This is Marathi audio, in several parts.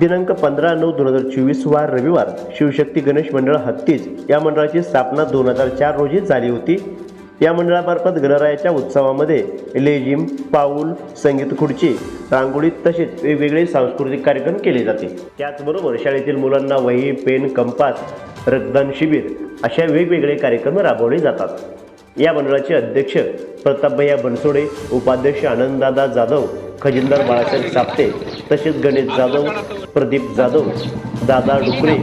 दिनांक पंधरा नऊ दोन हजार चोवीस वार रविवार शिवशक्ती गणेश मंडळ हत्तीज या मंडळाची स्थापना दोन हजार चार रोजी झाली होती. या मंडळामार्फत गणरायाच्या उत्सवामध्ये लेझिम पाऊल संगीत खुर्ची रांगोळी तसेच वेगवेगळे सांस्कृतिक कार्यक्रम केले जाते. त्याचबरोबर शाळेतील मुलांना वही पेन कंपास रक्तदान शिबिर अशा वेगवेगळे कार्यक्रम राबवले जातात. या मंडळाचे अध्यक्ष प्रतापभैया बनसोडे उपाध्यक्ष आनंददादा जाधव खजिनदार बाळासाहेब सापते तसेच गणेश जाधव प्रदीप जाधव दादा डुकरे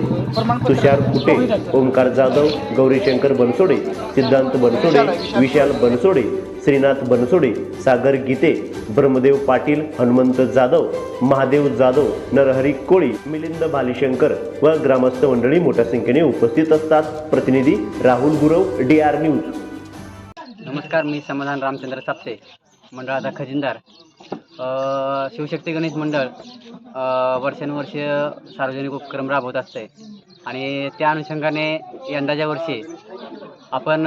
तुषार कुटे ओंकार जाधव गौरीशंकर बनसोडे सिद्धांत बनसोडे विशाल बनसोडे श्रीनाथ बनसोडे सागर गीते ब्रह्मदेव पाटील हनुमंत जाधव महादेव जाधव नरहरी कोळी मिलिंद भालीशंकर व ग्रामस्थ मंडळी मोठ्या संख्येने उपस्थित असतात. प्रतिनिधी Rahul Gurav D R news नमस्कार मी समाधान रामचंद्र साप्ते मंडळाचा खजिनदार. शिवशक्ती गणेश मंडळ वर्षानुवर्ष सार्वजनिक उपक्रम राबवत असते. आणि त्या अनुषंगाने यंदाच्या वर्षी आपण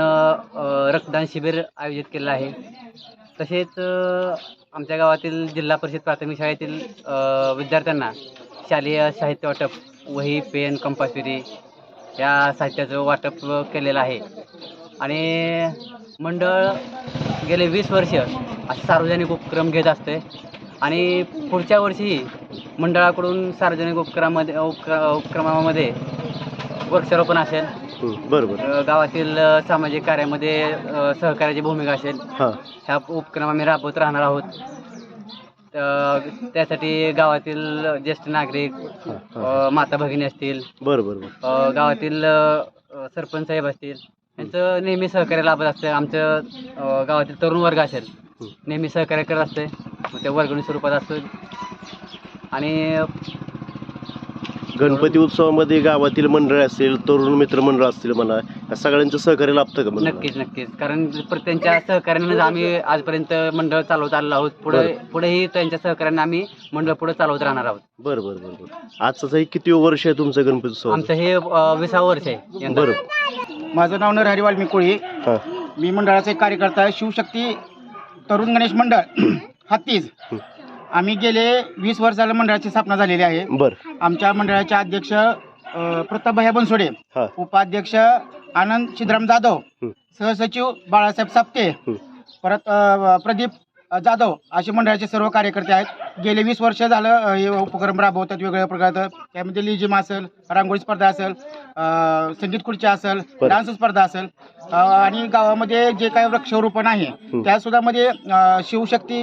रक्तदान शिबिर आयोजित केलेलं आहे. तसेच आमच्या गावातील जिल्हा परिषद प्राथमिक शाळेतील विद्यार्थ्यांना शालेय साहित्य वाटप वही पेन कंपासविरी या साहित्याचं वाटप केलेलं आहे. आणि मंडळ गेले वीस वर्ष असे सार्वजनिक उपक्रम घेत असते. आणि पुढच्या वर्षी मंडळाकडून सार्वजनिक उपक्रमामध्ये उपक्र उपक्रमामध्ये वृक्षारोपण असेल. बरोबर. गावातील सामाजिक कार्यामध्ये सहकार्याची भूमिका असेल. हां. ह्या उपक्रम आम्ही राबवत राहणार आहोत. त्यासाठी गावातील ज्येष्ठ नागरिक माता भगिनी असतील. बरं बरं बरं अ, गावातील सरपंच साहेब असतील. यांचं नेहमी सहकार्य लाभत असतं. आमचं गावातील तरुण वर्ग असेल. नेहमी सहकार्य करत असते. मग ते वर्गणी स्वरूपात असतं. आणि गणपती उत्सवामध्ये गावातील मंडळ असेल तरुण मित्र मंडळ असतील म्हणा या सगळ्यांचं सहकार्य लाभतं का मला नक्कीच नक्कीच. कारण प्र- त्यांच्या सहकार्यानेच आम्ही आजपर्यंत मंडळ चालवत आलेलो आहोत. पुढे पुढेही त्यांच्या सहकार्याने आम्ही मंडळ पुढे चालवत राहणार आहोत. बरं बरं बरं बरं. आजचं हे किती वर्ष आहे तुमचं गणपती उत्सव आमचं हे अ, विसावं वर्ष आहे यंदा. बरं. माझं नाव नरहरी वाल्मी कोळी हां. मी मंडळाचा एक कार्यकर्ता आहे. शिवशक्ती तरुण गणेश मंडळ हत्तीज आम्ही गेले वीस वर्ष झालं मंडळाची स्थापना झालेली आहे. बरं. आमच्या मंडळाचे अध्यक्ष अ, प्रतापभैया बनसोडे हां. उपाध्यक्ष आनंद सिद्धराम जाधव. सहसचिव बाळासाहेब साप्ते. परत अ, प्रदीप जाधव असे मंडळाचे सर्व कार्यकर्ते आहेत गेले वीस वर्ष झालं हे उपक्रम राबवतात वेगवेगळ्या प्रकारचं त्यामध्ये लिजिम असेल रांगोळी स्पर्धा असेल संगीत खुर्ची असेल. डान्स स्पर्धा असेल आणि गावामध्ये जे काही वृक्षारोपण आहे हं. त्यासुद्धा मध्ये शिवशक्ती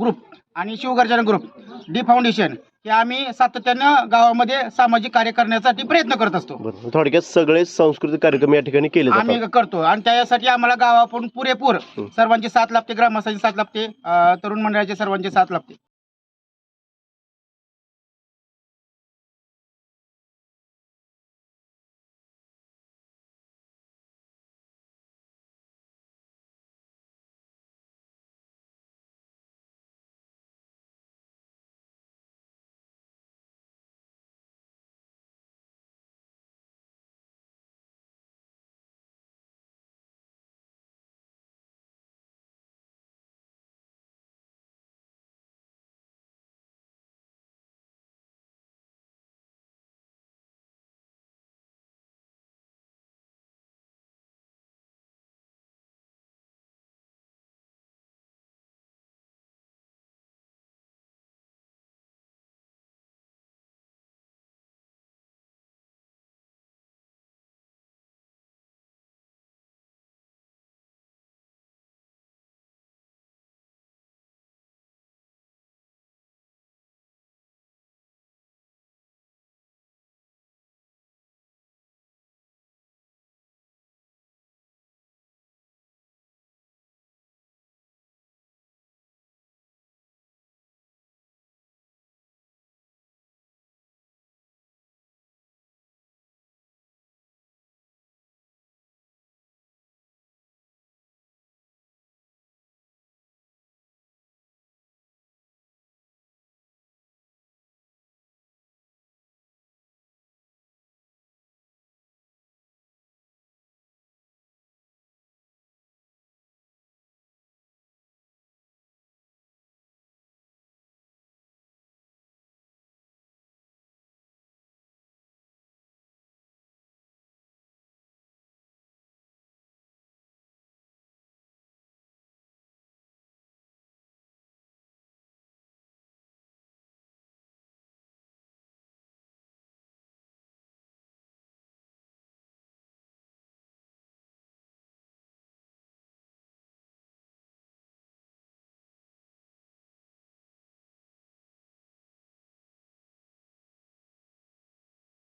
ग्रुप आणि शिवगर्जना ग्रुप डी फाउंडेशन हे आम्ही सातत्यानं गावामध्ये सामाजिक कार्य करण्यासाठी प्रयत्न करत असतो. बरं थोडक्यात सगळे सांस्कृतिक कार्यक्रम या ठिकाणी केले आम्ही जातात करतो आणि त्यासाठी आम्हाला गावाकडून पुरेपूर सर्वांची साथ लाभते ग्रामस्थांची साथ लाभते अ, तरुण मंडळाची सर्वांची साथ लाभते